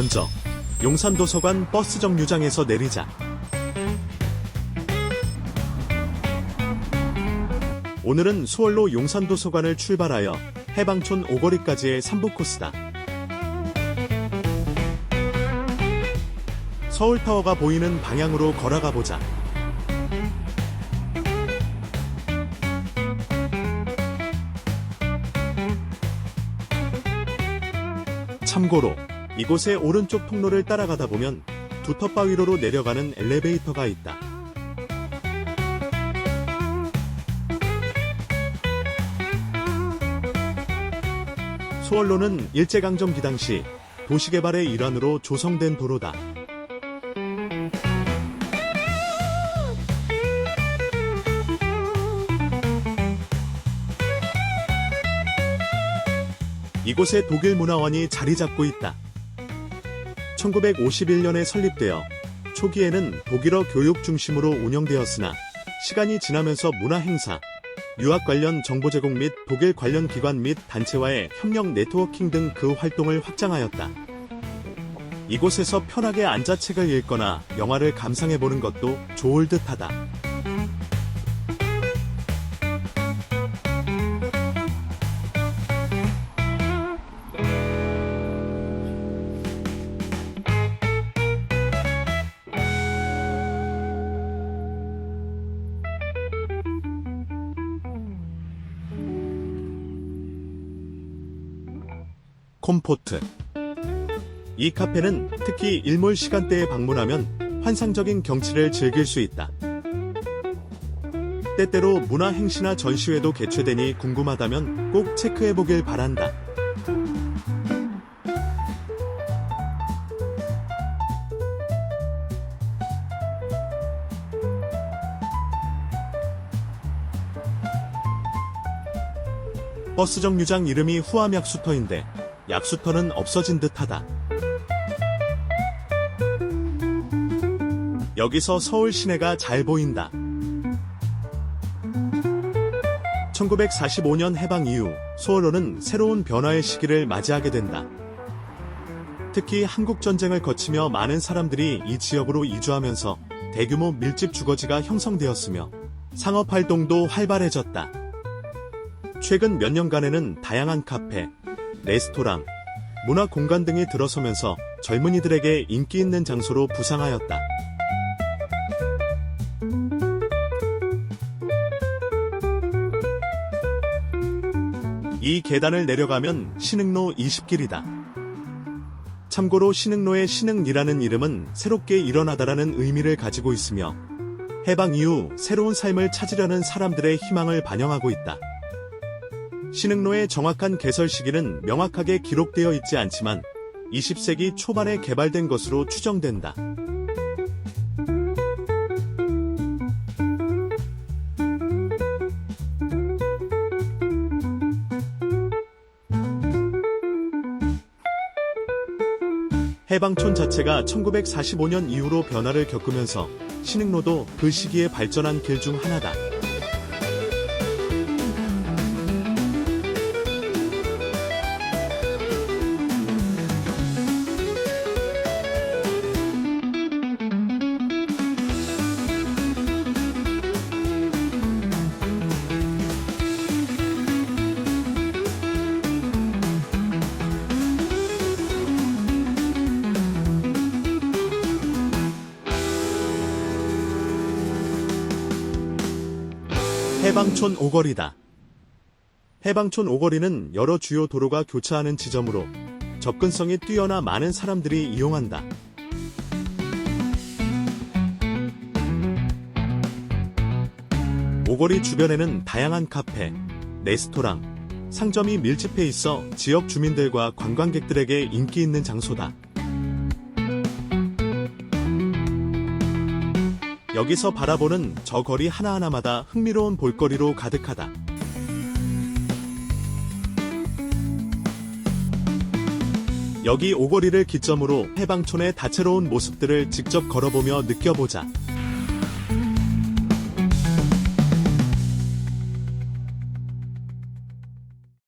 먼저 용산도서관 버스 정류장에서 내리자. 오늘은 수월로 용산도서관을 출발하여 해방촌 오거리까지의 3부 코스다. 서울타워가 보이는 방향으로 걸어가 보자. 참고로 이곳의 오른쪽 통로를 따라가다 보면 두텁바위로로 내려가는 엘리베이터가 있다. 수원로는 일제강점기 당시 도시개발의 일환으로 조성된 도로다. 이곳에 독일 문화원이 자리 잡고 있다. 1951년에 설립되어 초기에는 독일어 교육 중심으로 운영되었으나 시간이 지나면서 문화 행사, 유학 관련 정보 제공 및 독일 관련 기관 및 단체와의 협력 네트워킹 등 그 활동을 확장하였다. 이곳에서 편하게 앉아 책을 읽거나 영화를 감상해 보는 것도 좋을 듯하다. 콤포트. 이 카페는 특히 일몰 시간대에 방문하면 환상적인 경치를 즐길 수 있다. 때때로 문화 행시나 전시회도 개최되니 궁금하다면 꼭 체크해 보길 바란다. 버스 정류장 이름이 후암 약수터인데 약수터는 없어진 듯하다. 여기서 서울 시내가 잘 보인다. 1945년 해방 이후 수원로는 새로운 변화의 시기를 맞이하게 된다. 특히 한국 전쟁을 거치며 많은 사람들이 이 지역으로 이주하면서 대규모 밀집 주거지가 형성되었으며 상업 활동도 활발해졌다. 최근 몇 년간에는 다양한 카페, 레스토랑, 문화 공간 등이 들어서면서 젊은이들에게 인기 있는 장소로 부상하였다. 이 계단을 내려가면 신흥로 20길이다. 참고로 신흥로의 신흥이라는 이름은 새롭게 일어나다라는 의미를 가지고 있으며 해방 이후 새로운 삶을 찾으려는 사람들의 희망을 반영하고 있다. 신흥로의 정확한 개설 시기는 명확하게 기록되어 있지 않지만 20세기 초반에 개발된 것으로 추정된다. 해방촌 자체가 1945년 이후로 변화를 겪으면서 신흥로도 그 시기에 발전한 길 중 하나다. 해방촌 오거리다. 해방촌 오거리는 여러 주요 도로가 교차하는 지점으로 접근성이 뛰어나 많은 사람들이 이용한다. 오거리 주변에는 다양한 카페, 레스토랑, 상점이 밀집해 있어 지역 주민들과 관광객들에게 인기 있는 장소다. 여기서 바라보는 저 거리 하나하나마다 흥미로운 볼거리로 가득하다. 여기 오거리를 기점으로 해방촌의 다채로운 모습들을 직접 걸어보며 느껴보자.